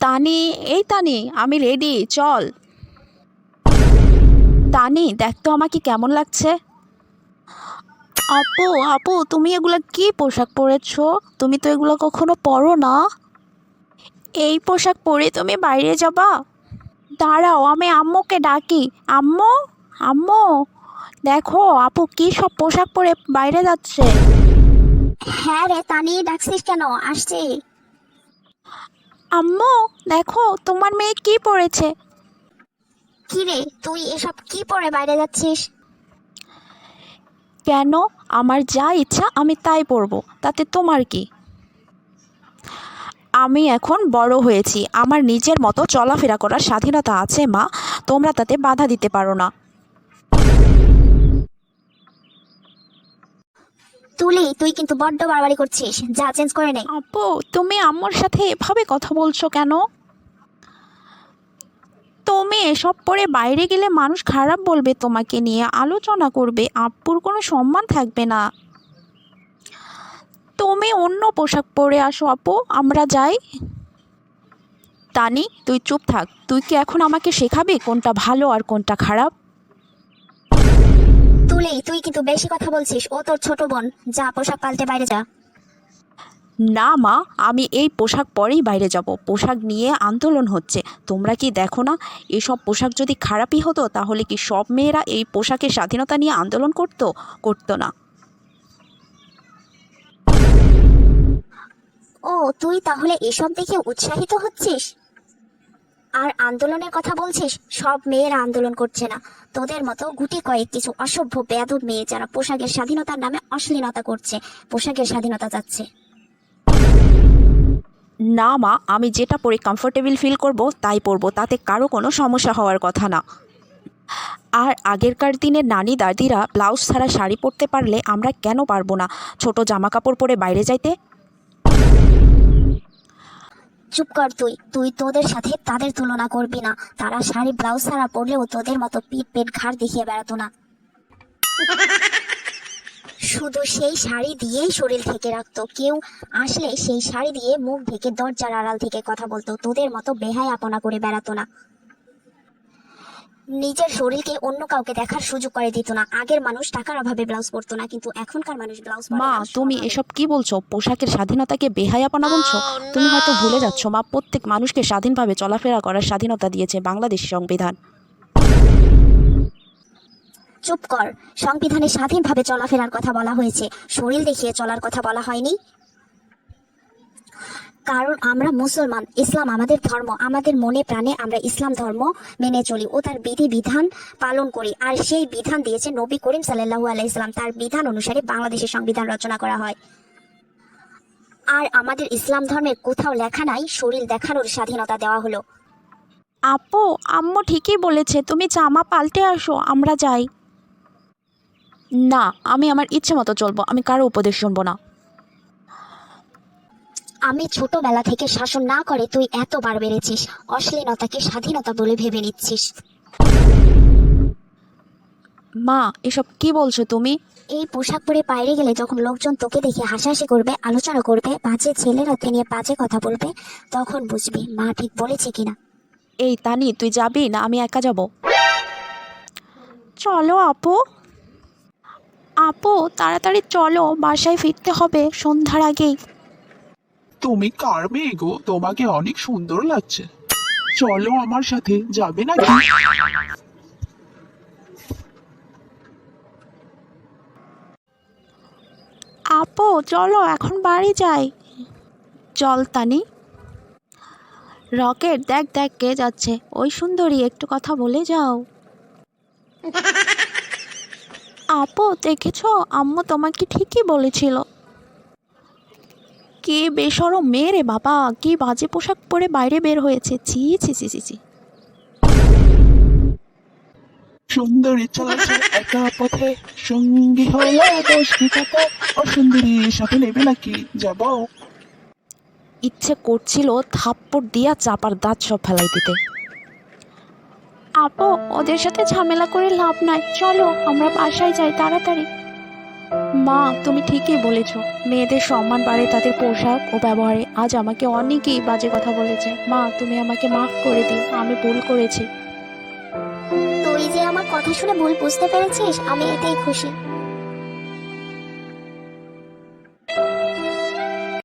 তানি, এই তানি, আমি রেডি চল। তানি, দেখ তো আমাকে কেমন লাগছে। আপু আপু, তুমি এগুলো কি পোশাক পরেছো? তুমি তো এগুলো কখনো পরো না। এই পোশাক পরে তুমি বাইরে যাবা? দাঁড়াও, আমি আম্মুকে ডাকি। আম্মু আম্মু, দেখো, আপু কি সব পোশাক পরে বাইরে যাচ্ছে। হ্যাঁ রে, তানি, ডাকছিস কেন? আসছি। আম্মু দেখো তোমার মেয়ে কি পড়েছে? কি রে তুই এসব কি পরে বাইরে যাচ্ছিস? কেন? আমার যা ইচ্ছা আমি তাই পরবো। তাতে তোমার কি? আমি এখন বড় হয়েছি। আমার নিজের মতো চলাফেরা করার স্বাধীনতা আছে মা। তোমরা তাতে বাধা দিতে পারো না। তুলি, তুই কিন্তু বড্ড বাড়াবাড়ি করছিস। যা চেঞ্জ করে নে। আপু, তুমি আম্মুর সাথে এভাবে কথা বলছো কেন? তুমি এসব পরে বাইরে গেলে মানুষ খারাপ বলবে তোমাকে নিয়ে, আলোচনা করবে, আব্বুর কোনো সম্মান থাকবে না। তুমি অন্য পোশাক পরে আসো আপু, আমরা যাই। তানি, তুই চুপ থাক। তুই কি এখন আমাকে শেখাবি কোনটা ভালো আর কোনটা খারাপ? তুলি তুই কিন্তু বেশি কথা বলছিস ও তোর ছোট বোন। যা পোশাক পাল্টে বাইরে যা। না মা আমি এই পোশাক পরেই বাইরে যাব। পোশাক নিয়ে আন্দোলন হচ্ছে। তোমরা কি দেখো না এসব পোশাক যদি খারাপই হতো তাহলে কি সব মেয়েরা এই পোশাকের স্বাধীনতা নিয়ে আন্দোলন করতো? করতো না। ও তুই তাহলে এসব দেখে উৎসাহিত হচ্ছিস? আর আন্দোলনের কথা বলছিস, সব মেয়েরা আন্দোলন করছে না। তোদের মতো গুটি কয়েক কিছু অসভ্য, বেয়াদব মেয়ে যারা পোশাকের স্বাধীনতার নামে অশ্লীলতা করছে, পোশাকের স্বাধীনতা যাচ্ছে না মা, আমি যেটা পরে কমফোর্টেবল ফিল করব, তাই পরবো। তাতে কারও কোনো সমস্যা হওয়ার কথা না। আর আগেরকার দিনের নানি দাদিরা ব্লাউজ ছাড়া শাড়ি পরতে পারলে আমরা কেন পারব না? ছোট জামা কাপড় পরে বাইরে যাইতে চুপ কর তুই। তুই তোদের সাথে তাদের তুলনা করবি না। তারা শাড়ি, ব্লাউজ ছাড়া পরলেও তোদের মতো পিঠ, পেট, ঘাড় দেখিয়ে বেড়াতো না। শুধু সেই শাড়ি দিয়েই শরীর থেকে রাখতো। কেউ আসলে সেই শাড়ি দিয়ে মুখ ঢেকে দরজার আড়াল থেকে কথা বলতো। তোদের মতো বেহায় আপনা করে বেড়াতো না। নিজের শরীরকে অন্য কাউকে দেখার সুযোগ করে দিত না। আগের মানুষ টাকার অভাবে ব্লাউজ পরতো না কিন্তু এখনকার মানুষ ব্লাউজ পরে মা তুমি এসব কি বলছো? পোশাকের স্বাধীনতাকে বেহায়াপনা বলছো? তুমি হয়তো ভুলে যাচ্ছ মা প্রত্যেক মানুষকে স্বাধীনভাবে চলাফেরা করার স্বাধীনতা দিয়েছে বাংলাদেশ সংবিধান। চুপ কর। সংবিধানে স্বাধীনভাবে চলাফেরার কথা বলা হয়েছে। শরীর দেখিয়ে চলার কথা বলা হয়নি। কারণ আমরা মুসলমান, ইসলাম আমাদের ধর্ম, আমাদের মনে প্রাণে আমরা ইসলাম ধর্ম মেনে চলি ও তার বিধি বিধান পালন করি। আর সেই বিধান দিয়েছে নবী করিম সাল্লাহু আলাইসলাম তার বিধান অনুসারে বাংলাদেশের সংবিধান রচনা করা হয়। আর আমাদের ইসলাম ধর্মের কোথাও লেখা নাই, শরীর দেখানোর স্বাধীনতা দেওয়া হলো। আপু, আম্মু ঠিকই বলেছে, তুমি জামা পাল্টে আসো, আমরা যাই। না, আমি আমার ইচ্ছে মতো চলবো, আমি কারও উপদেশ শুনব না। আমি ছোটবেলা থেকে শাসন না করে তুই এতবার বেড়েছিস অশ্লীলতাকে স্বাধীনতা বলে ভেবে নিচ্ছিস। মা এসব কি বলছো তুমি? এই পোশাক পরে বাইরে গেলে যখন লোকজন তোকে দেখে হাসাহাসি করবে আলোচনা করবে বাজে ছেলেরাতে নিয়ে বাজে কথা বলবে তখন বুঝবি মা ঠিক বলেছে কিনা। এই তানি তুই যাবি না আমি একা যাব? চলো আপু। আপু তাড়াতাড়ি চলো বাসায় ফিরতে হবে সন্ধ্যার আগেই। তুমি কার মেয়ে গো। তোমাকে অনেক সুন্দর লাগছে। চলো আমার সাথে, যাবে নাকি? আপো, চলো, এখন বাড়ি যাই। চল তানি। রকেট, দেখ দেখ, কে যাচ্ছে। ওই সুন্দরী, একটু কথা বলে যাও। আপো, দেখেছ? আম্মু তোমাকে ঠিকই বলেছিল। কে বেসরম মেয়ে রে বাবা? কি বাজে পোশাক পরে বাইরে বের হয়েছে? ছি ছি ছি ছি ছি। সুন্দরী চলেছে একা পথে সঙ্গী হলো দোষ অসুন্দরী সাথে নেবে নাকি যাব। ইচ্ছে করছিল থাপ্পড় দিয়া চাপার দাঁত সব ফেলাই দিতে। আপু ওদের সাথে ঝামেলা করে লাভ নাই। চলো আমরা বাসায় যাই তাড়াতাড়ি। মা, তুমি ঠিকই বলেছ। মেয়েদের সম্মান বাড়ে তাদের পোশাক ও ব্যবহারে। আজ আমাকে অনেকেই বাজে কথা বলেছে। মা, তুমি আমাকে মাফ করে দিও। আমি ভুল করেছি। তুই যে আমার কথা শুনে ভুল বুঝতে পেরেছিস, আমি এতেই খুশি।